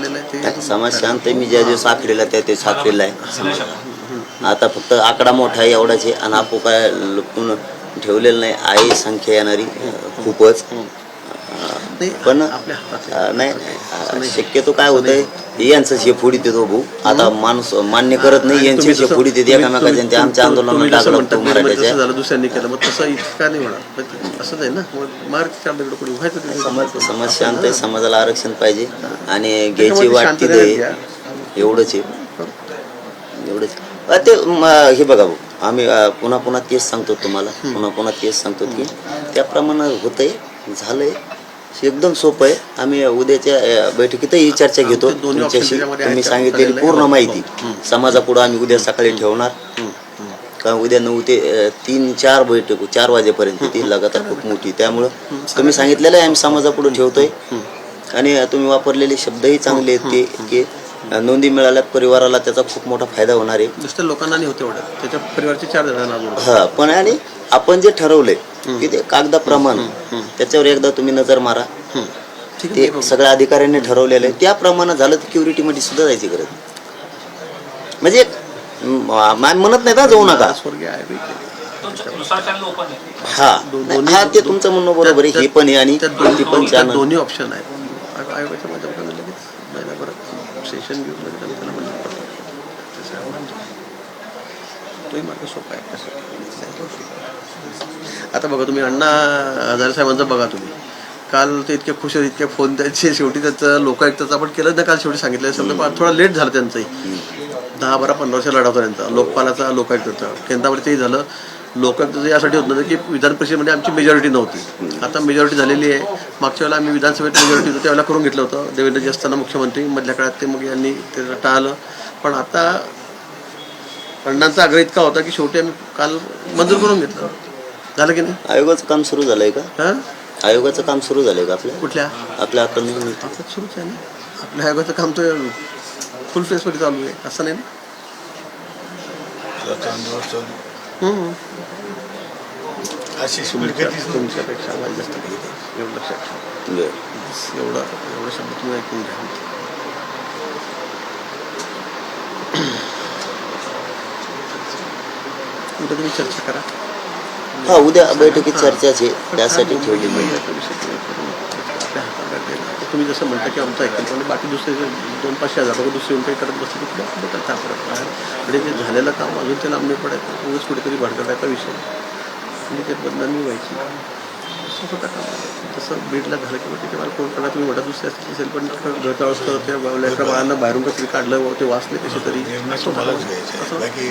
आलेलं आहे ते. समाज शांत आहे. मी ज्या दिवस साखरेला त्या ते साखरेला आहे. आता फक्त आकडा मोठा आहे एवढाच आहे. आणि आपो काय लपून ठेवलेलं नाही. आहे संख्या येणारी खूपच. नाही, पण आपल्या हातात अं, नाही शक्यतो काय होतंय यांचं फोडीत येतो भाऊ आता माणूस मान्य करत नाही यांचे तुम्ही हे जसं- फोडीत येते तुम्ही- एकामेकाचे ते आमच्या तो मराठ्याच्या. झालं दुसऱ्यांनी केलं मग तसं इतका नाही होणार. ते असंच आहे ना. मार्ग व्हायचं ते. समाज समाज शांत आहे समाजाला आरक्षण पाहिजे आणि घ्यायची वाटती दे. घ्या. एवढंच आहे. एवढंच ते हे बघा भाऊ आम्ही पुन्हा पुन्हा तेच सांगतो तुम्हाला. पुन्हा पुन्हा तेच सांगतो की त्याप्रमाणे होतंय झालंय. एकदम सोपं आहे. आम्ही उद्याच्या बैठकीतही चर्चा घेतो. तुमच्याशी तुम्ही. सांगितलेली. पूर्ण माहिती. समाजापुढं आम्ही उद्या सकाळी ठेवणार. कारण उद्या नऊ ते तीन चार बैठक चार वाजेपर्यंत ती लगातार खूप मोठी त्यामुळं तुम्ही सांगितलेलं आहे. आम्ही समाजापुढे ठेवतोय. आणि तुम्ही वापरलेले शब्दही चांगले आहेत ते की नोंदी मिळाल्या परिवाराला त्याचा खूप मोठा फायदा होणार आहे. लोकांना नाही होते त्याच्या परिवारचे चार जणांना अजून. हा पण आणि आपण जे ठरवलंय की ते कागदाप्रमाणे त्याच्यावर एकदा तुम्ही नजर मारा. आहे ते. सगळ्या अधिकाऱ्यांनी ठरवलेलं आहे. त्याप्रमाणे झालं तर क्युरिटी मध्ये सुद्धा जायची गरज. म्हणजे म्हणत नाही ना जाऊ नका. आहे आहे. हा. दोन्ही- हा ते तुमचं म्हणणं बरोबर आहे. हे पण आहे आणि ती दोन्ही पण ऑप्शन महिनाभरात सेशन घेऊन लगेच आम्ही त्याला मंजूर करतो तसं आहे आमचं. तोही मार्ग सोपा आहे. आता बघा तुम्ही अण्णा हजारे साहेबांचं बघा तुम्ही. काल ते इतके खुश आहेत इतके फोन द्यायचे शेवटी त्याचं लोकायुक्ताचं आपण केलं ना काल शेवटी सांगितलं सगळं थोडा लेट झालं त्यांचंही. दहा बारा पंधरा वर्ष लढा होता त्यांचा. लोकपालाचा लोकायुक्ताचा केंद्रामध्ये तेही झालं. लोकायुक्ताचं यासाठी होत नव्हतं की विधान परिषदेमध्ये आमची मेजॉरिटी नव्हती. आता मेजॉरिटी झालेली आहे. मागच्या वेळेला आम्ही विधानसभेत मेजॉरिटी होतो त्यावेळेला करून घेतलं होतं. देवेंद्रजी असताना मुख्यमंत्री मधल्या काळात ते मग यांनी ते टाळलं. पण आता अण्णांचा आग्रह इतका होता की शेवटी आम्ही काल मंजूर करून घेतलं. झालं की नाही? आयोगाचं काम सुरू झालंय का? हां? आयोगाचं काम सुरू झालंय का आपल्या कुठल्या? आपल्या आता सुरूच आहे ना. आपल्या आयोगाचं काम तर फुल फेसमध्ये चालू आहे. असं नाही ना? हम्म. अशी तुमच्या- तुमच्यापेक्षा आम्हाला जास्त काही नाही. एवढं लक्षात ठेवा. एवढं एवढं शब्द तुम्ही ऐकून घ्या. उद्या तुम्ही चर्चा करा. हा उद्या बैठकीत चर्चाच आहे. त्यासाठी द्यायला. तुम्ही जसं म्हणता की आमचं ऐकलं पण बाकी दुसरे दोन पाचशे हजार लोक दुसरे काही करत बसले की पुढे त्याचा फरक आहे आणि ते झालेलं काम अजून ते नाही. पडायचं उगाच कुठेतरी भडकटायचा विषय? आणि ते बदनामी व्हायची. असं होतं काम तसं बीडला झालं किंवा तिथे मला कोण करणार तुम्ही म्हणता दुसरे असतील असेल पण घरचा त्या लेकरा बाळांना बाहेरून कसं काढलं व ते वाचले कसे तरी.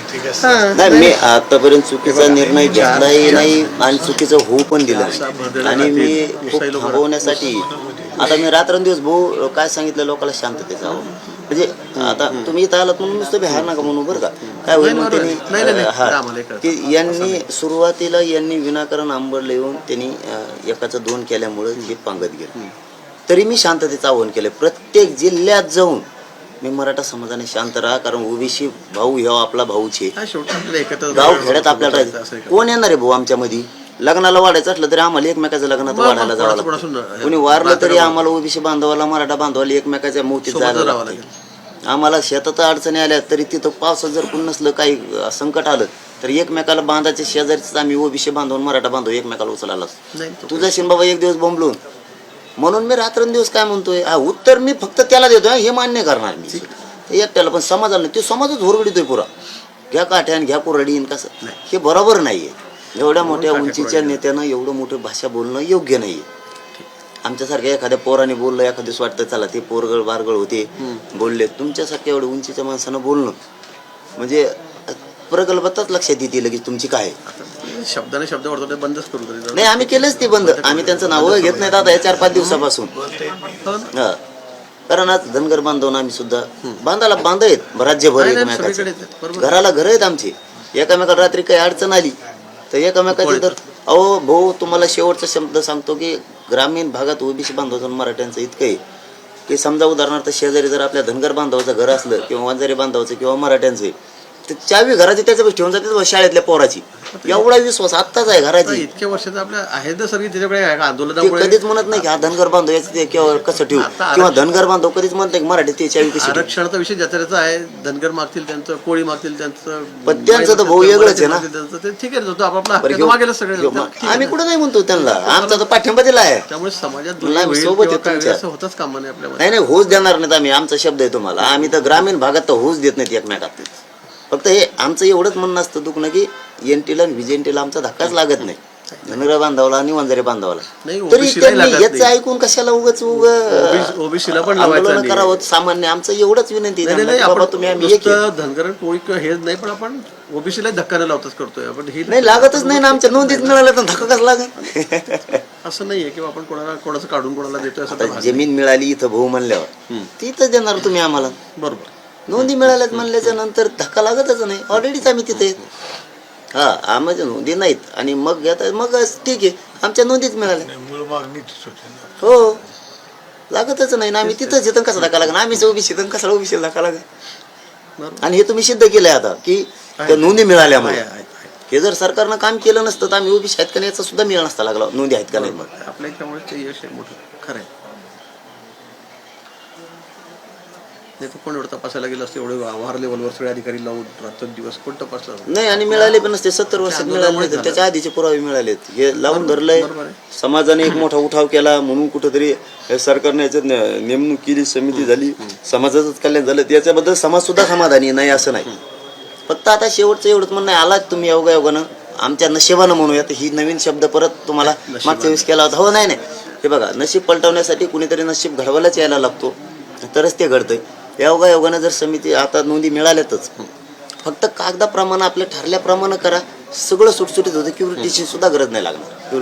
ठीक आहे. हां. नाही मी आतापर्यंत चुकीचा निर्णय घेतलाही नाही आणि चुकीचं होऊ पण दिलं आणि मी थांबवण्यासाठी आता मी रात्रंदिवस भाऊ काय सांगितलं लोकांना शांततेचा हवं म्हणजे आता तुम्ही इथं आलात म्हणून नुसतं बिहार नका म्हणून बरं का? काय होईल मग त्यांनी हा. की यांनी सुरुवातीला यांनी विनाकारण आंबडलं येऊन त्यांनी एकाचं दोन केल्यामुळं हे पांगत गेलं. तरी मी शांततेचं आव्हान केलं. प्रत्येक जिल्ह्यात जाऊन मी मराठा समाजाने शांत राहा कारण ओबीसी भाऊ ह्या आपला भाऊच हा, आपल्याला एकत्र गाव खेड्यात आपल्याला? कोण येणार आहे भाऊ आमच्या मध्ये लग्नाला वाढायचं असलं तरी आम्हाला एकमेकाचं लग्नात वाढायला जावं लागतं. कोणी वारलं तरी आम्हाला ओबीसी बांधवाला मराठा बांधवाला एकमेकाच्या मोठीत सोबत जायला लागतं. आम्हाला शेतात अडचणी आल्या तरी तिथं पावसात जर कोण नसलं काही संकट आलं तर एकमेकाला बांधायचे शेजारीच आम्ही ओबीसी बांधव मराठा बांधव एकमेकाला उचलायला तुझा शिन बाबा एक दिवस बोंबलून. म्हणून मी रात्रंदिवस काय म्हणतोय हा, उत्तर मी फक्त त्याला देतोय हे मान्य करणार मी. एकट्याला पण समाजाला नाही तो समाजच होरगडीतोय पुरा. घ्या काठ्यान घ्या कुरडीन कसं. हे बरोबर नाहीये. एवढ्या मोठ्या उंचीच्या. नेत्यानं एवढं मोठं भाषा बोलणं योग्य नाहीये. आमच्यासारख्या एखाद्या पोराने बोललं एखाद्या दिवस वाटतं चला ते पोरगळ बारगळ होते बोलले. तुमच्यासारख्या एवढं उंचीच्या माणसानं बोलणं. म्हणजे प्रगल्भातच लक्षात येते लगेच तुमची काय शब्दाने शब्द वाढतो बंदच करू नाही आम्ही केलंच ते बंद. आम्ही त्यांचं नाव घेत नाहीत आता या चार पाच दिवसापासून. हो. कारण आज धनगर बांधवून आम्ही सुद्धा बांधाला बांध आहेत राज्यभर नाही, नाही. घराला घर आहेत आमची. एकामेकाला रात्री काही अडचण आली तर एकामेकाची तर अहो भाऊ तुम्हाला शेवटचा शब्द सांगतो की ग्रामीण भागात ओबीसी बांधवाचं मराठ्यांचं इतकं आहे की समजा उदाहरणार्थ शेजारी जर आपल्या धनगर बांधवाचं घर असलं किंवा वंजारी बांधवाचं किंवा मराठ्यांचं आहे, ते चावी घराची त्याच्यापाशी ठेवून जाते बा शाळेतल्या पोराची. एवढा विश्वास आत्ताच आहे घराची. इतक्या वर्षाचं आपल्या आहे ना सगळी त्याच्याकडे आहे का ते आंदोलनामुळे कधीच म्हणत नाही की हा धनगर बांधव याचं ते कसं ठेवू? आता किंवा धनगर बांधव कधीच म्हणत नाही की मराठी ते चावी कशी ठेवू. आरक्षणाचा विषय ज्याचा त्याचा आहे धनगर मागतील त्यांचं कोळी मागतील त्यांचं पण त्यांचं तर भाऊ वेगळंच आहे ना. त्यांचं, ते ठीक आहे तो आपापला बरं, घेऊ- मागेल सगळे घेऊ- ठीक आहे. आम्ही. कुठं नाही म्हणतो त्यांना. आमचा तर पाठिंबा दिला आहे. त्यामुळे समाजात नाही, होईल सोबत आहे तुमच्या. असं होतच कामा नाही आपल्यामध्ये. नाही नाही होऊच देणार नाहीत आम्ही. आमचा शब्द आहे तुम्हाला. आम्ही तर ग्रामीण भागात तर होऊच देत नाहीत एकमेकात फक्त हे आमचं एवढंच म्हणणं असतं दुखणं की एनटीला आणि व्हिजेंटीला आमचा धक्काच लागत नाही. धनगर बांधावला आणि वंजारे बांधावला. नाही, तरी त्यांनी याचं नाही. ऐकून कशाला उगाच उग OBC ला पण आंदोलन नाही. करावं सामान्य आमचं एवढंच विनंती नाही नाही नाही, तुम्ही धनगर कोळी हेच नाही पण आपण ओबीसीला धक्का न लावताच करतोय. आपण ही नाही लागतच नाही ना आमच्या. नोंदीत मिळालं तर धक्का कसं लागेल. असं नाहीये किंवा आपण कोणाला कोणाचं काढून कोणाला देतोय असं तर जमीन मिळाली इथं भाऊ म्हणल्यावर. तिथं देणार तुम्ही आम्हाला. नाही. बरोबर. नोंदी मिळाल्यात म्हणल्याच्या नंतर धक्का लागतच नाही. ऑलरेडीच आम्ही तिथे. आहेत. हा आम्हाला नोंदी नाहीत. आणि मग घेतात मग ठीक आहे. आमच्या नोंदीच मिळाल्या. हो. लागतच नाही ना. आम्ही तिथंच येतं कसा धक्का लागणार? आम्हीच ओबीसी कसा ओबीसी धक्का लागेल आणि हे तुम्ही सिद्ध केलंय आता की नोंदी मिळाल्यामुळे. आहे, आहे. हे जर सरकारनं काम केलं नसतं तर आम्ही ओबीसी आहेत का नाही याचा सुद्धा मिळ नसता लागला. नोंदी आहेत का नाही? मग. आपल्या ते यश आहे मोठं. खरं आहे. नाही तर कोण एवढं तपासायला गेलं असतं? एवढे वार लेवलवर सगळे अधिकारी लावून रात्र दिवस कोण तपासला नाही आणि मिळाले पण नसते. सत्तर वर्षात मिळाले नाही तर त्याच्या आधीचे पुरावे मिळालेत. हे लावून धरलंय. समाजाने एक मोठा उठाव केला. म्हणून कुठंतरी सरकारने याच्यात नेमणूक केली समिती झाली. समाजाचंच कल्याण झालं. त्याच्याबद्दल समाज सुद्धा समाधानी नाही असं नाही. फक्त आता शेवटचं एवढंच म्हणणं आलात तुम्ही योगा योगानं आमच्या नशिबानं म्हणूया तर ही नवीन शब्द परत तुम्हाला मागच्या वेळेस केला होता. हो नाही नाही. हे बघा नशीब पलटवण्यासाठी कुणीतरी नशीब घडवायलाच यायला लागतो. तरच ते घडतंय. योगा योगानं जर समिती आता नोंदी मिळाल्यातच फक्त कागदाप्रमाणे आपल्या ठरल्याप्रमाणे करा. सगळं सुटसुटीत होतं क्युरिटीची सुद्धा गरज नाही लागणार.